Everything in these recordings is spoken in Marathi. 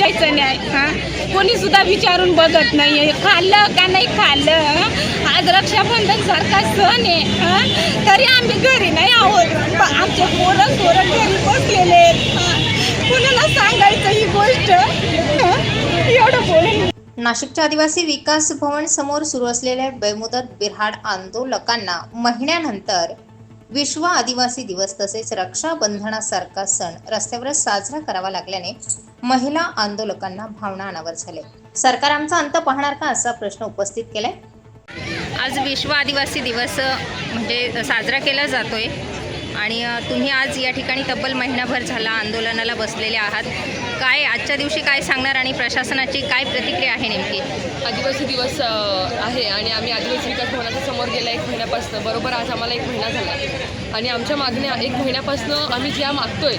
जायचं नाही हा? कोणी सुद्धा विचारून बघत नाहीये. खाल्लं का नाही खाल्लं आज रक्षाबंधन सारखा सण आहे हा? तरी आम्ही घरी नाही आहोत. आमचे पोरं सोरं घरी बसलेले आहेत कुणाला सांगायचं ही गोष्ट? एवढं बोलून नाशिकच्या आदिवासी विकास भवन समोर सुरू असलेल्या बेमुदत बिऱ्हाड आंदोलकांना महिन्यानंतर विश्व आदिवासी दिवस तसेच रक्षाबंधनासारखा सण रस्त्यावर साजरा करावा लागल्याने महिला आंदोलकांना भावना अनावर झाले. सरकार आमचा अंत पाहणार का असा प्रश्न उपस्थित केलाय? आज विश्व आदिवासी दिवस म्हणजे साजरा केला जातोय. आणि तुम्ही आज या ठिकाणी तब्बल महिनाभर झाला आंदोलनाला बसलेले आहात. काय आजच्या दिवशी काय सांगणार आणि प्रशासनाची काय प्रतिक्रिया आहे नेमकी? आदिवासी दिवस आहे आणि आम्ही आदिवासी विकास भवनाच्या समोर गेल्या एक महिन्यापासून. बरोबर आज आम्हाला एक महिना झाला. आणि आमच्या मागण्या एक महिन्यापासून आम्ही ज्या मागतोय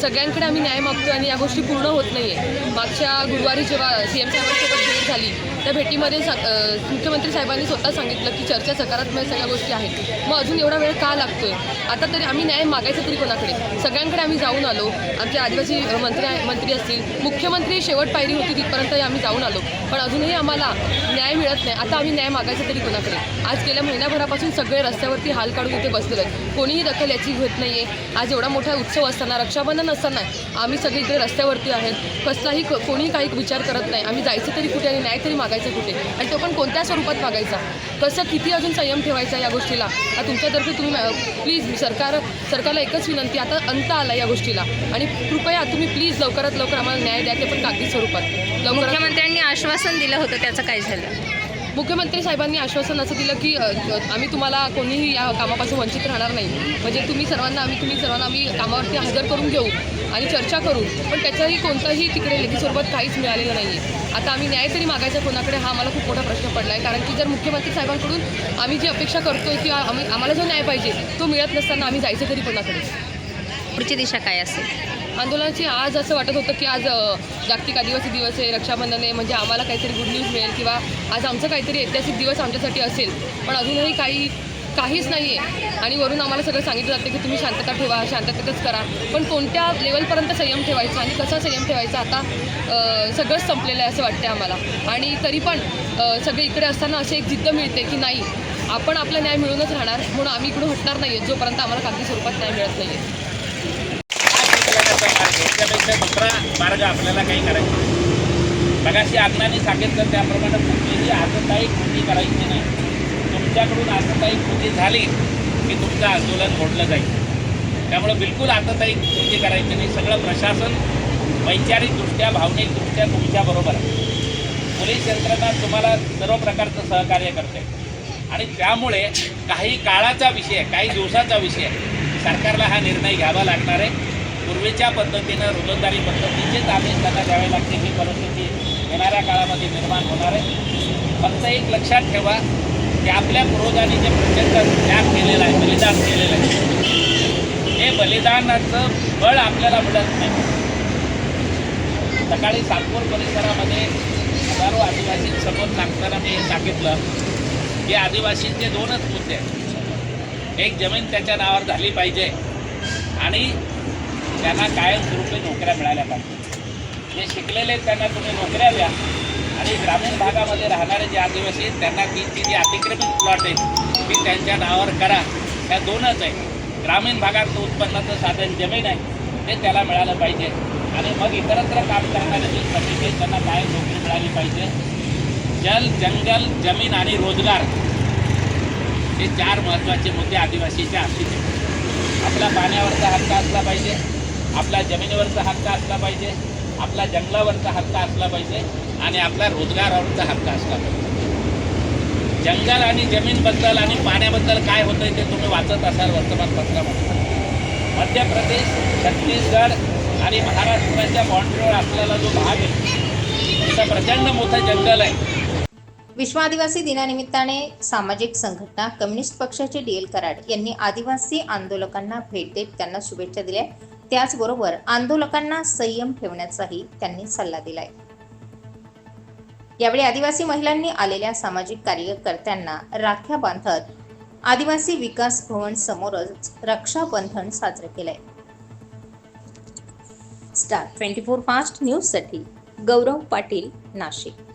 सगळ्यांकडे आम्ही न्याय मागतोय आणि या गोष्टी पूर्ण होत नाही आहे मागच्या गुरुवारी जेव्हा सी एम साहेबांसोबत भेट झाली त्या भेटीमध्ये मुख्यमंत्री साहेबांनी स्वतः सांगितलं की चर्चा सकारात्मक सगळ्या गोष्टी आहेत. मग अजून एवढा वेळ का लागतोय? आता तरी आम्ही न्याय मागायचं तरी कोणाकडे? सगळ्यांकडे आम्ही जाऊन आलो. आमचे आदिवासी मंत्री मंत्री असतील. मुख्यमंत्री शेवट पायरी होती तिथपर्यंत आम्ही जाऊन आलो. पण अजूनही आम्हाला न्याय मिळत नाही. आता आम्ही न्याय मागायचं तरी कोणाकडे? आज गेल्या महिन्याभरापासून सगळे रस्त्यावरती हाल काढून इथे बसलेले आहेत. कोणीही दखल याची घेत नाही आहे आज एवढा मोठा उत्सव असताना रक्षाबंधन असताना आम्ही सगळे इकडे रस्त्यावरती आहेत. कसलाही क- कोणी काही विचार करत नाही. आम्ही जायचं तरी कुठे आणि न्याय तरी मागायचं कुठे? आणि तो पण कोणत्या स्वरूपात मागायचा? कसं किती अजून संयम ठेवायचा या गोष्टीला? तुमच्यातर्फे तुम्ही प्लीज सरकार सरकारला एकच विनंती आता अंत आला या गोष्टीला. आणि कृपया तुम्ही प्लीज लवकरात लवकर आम्हाला न्याय द्या ते पण कागदी स्वरूपात. मुख्यमंत्र्यांनी आश्वासन दिलं होतं त्याचं काय झालं? मुख्यमंत्री साहेबांनी आश्वासन असं दिलं की आम्ही तुम्हाला कोणीही या कामापासून वंचित राहणार नाही. म्हणजे तुम्ही सर्वांना आम्ही तुम्ही सर्वांना आम्ही कामावरती हजर करून घेऊ आणि चर्चा करू. पण त्याच्याही कोणताही तिकडे लेखी स्वरूपात काहीच मिळालेलं नाही आहे आता आम्ही न्याय तरी मागायचा कोणाकडे हा आम्हाला खूप मोठा प्रश्न पडला आहे कारण की जर मुख्यमंत्री साहेबांकडून आम्ही जी अपेक्षा करतोय की आम्ही आम्हाला जो न्याय पाहिजे तो मिळत नसताना आम्ही जायचं तरी कोणाकडे पुढची दिशा काय असेल? आंदोलनाची आज असं वाटत होतं की आज जागतिक आदिवासी दिवस आहे रक्षाबंधन आहे म्हणजे आम्हाला काहीतरी गुड न्यूज मिळेल किंवा आज आमचं काहीतरी ऐतिहासिक दिवस आमच्यासाठी असेल. पण अजूनही काही काहीच नाही आहे आणि वरून आम्हाला सगळं सांगितलं जातं की तुम्ही शांतता ठेवा शांततेतच करा. पण कोणत्या लेवलपर्यंत संयम ठेवायचा आणि कसा संयम ठेवायचा आता सगळंच संपलेलं आहे असं वाटतं आम्हाला. आणि तरी पण सगळे इकडे असताना अशी एक जिद्द मिळते की नाही आपण आपला न्याय मिळूनच राहणार म्हणून आम्ही इकडून हटणार नाही आहे जोपर्यंत आम्हाला कागदी स्वरूपात न्याय मिळत नाही आहे मार्ग दुसरा मार्ग आपल्याला काही करायचा नाही. मगाशी अण्णांनी सांगितलं त्याप्रमाणे कुठलीही आजताई कृती करायची नाही. तुमच्याकडून आजताई कृती झाली की तुमचं आंदोलन मोडलं जाईल. त्यामुळे बिलकुल आजताई कृती करायची नाही. सगळं प्रशासन वैचारिकदृष्ट्या भावनिकदृष्ट्या तुमच्याबरोबर आहे. पोलीस यंत्रणा तुम्हाला सर्व प्रकारचं सहकार्य करते. आणि त्यामुळे काही काळाचा विषय आहे, काही दिवसाचा विषय सरकारला हा निर्णय घ्यावा लागणार आहे. पूर्वीच्या पद्धतीनं रोजंदारी पद्धतीचेच आदेश त्यांना द्यावे लागते. ही परिस्थिती येणाऱ्या काळामध्ये निर्माण होणार आहे. फक्त एक लक्षात ठेवा की आपल्या पूर्वजांनी जे प्रचंड त्याग केलेला आहे बलिदान केलेलं आहे हे बलिदानाचं बळ आपल्याला मिळत नाही. सकाळी सातपूर परिसरामध्ये हजारो आदिवासींसमोर सांगताना मी हे सांगितलं की आदिवासींचे दोनच मुद्दे आहेत. एक जमीन त्याच्या नावावर झाली पाहिजे आणि त्यांना कायमस्वरूपी नोकऱ्या मिळाल्या पाहिजे. जे शिकलेले आहेत, त्यांना तुम्ही नोकऱ्या द्या. आणि ग्रामीण भागामध्ये राहणारे जे आदिवासी आहेत त्यांना ती ती जी अतिक्रमित प्लॉट आहेत ती त्यांच्या नावावर करा. ह्या दोनच आहे ग्रामीण भागात उत्पन्नाचं साधन जमीन आहे ते त्याला मिळालं पाहिजे. आणि मग इतरत्र काम करणारे जे श्रमिक आहेत त्यांना कायम नोकरी मिळाली पाहिजे. जल जंगल जमीन आणि रोजगार हे चार महत्त्वाचे मुद्दे आदिवासीच्या हक्कीचे आपला पाण्यावरचा हक्क असला पाहिजे. आपला जमिनीवरचा हक्क असला पाहिजे आपला जंगलावरचा हक्क असला पाहिजे आणि आपला रोजगारावरचा हक्क असला पाहिजे. जंगल आणि जमीनबद्दल आणि पाण्याबद्दल काय होतंय ते तुम्ही वाचत असाल वर्तमानपत्रामध्ये मध्य प्रदेश छत्तीसगड आणि महाराष्ट्राच्या बाँड्रीवर असलेला जो भाग आहे तिथं प्रचंड मोठं जंगल आहे. विश्व आदिवासी दिनानिमित्ताने सामाजिक संघटना कम्युनिस्ट पक्षाचे डी एल कराड यांनी आदिवासी आंदोलकांना भेट देत त्यांना शुभेच्छा दिल्या. त्याचबरोबर आंदोलकांना संयम ठेवण्याचाही त्यांनी सल्ला दिलाय. यावेळी आदिवासी महिलांनी आलेल्या सामाजिक कार्यकर्त्यांना राख्या बांधत आदिवासी विकास भवन समोरच रक्षाबंधन साजरे केलंय. स्टार ट्वेंटी फोर फास्ट न्यूजसाठी गौरव पाटील नाशिक.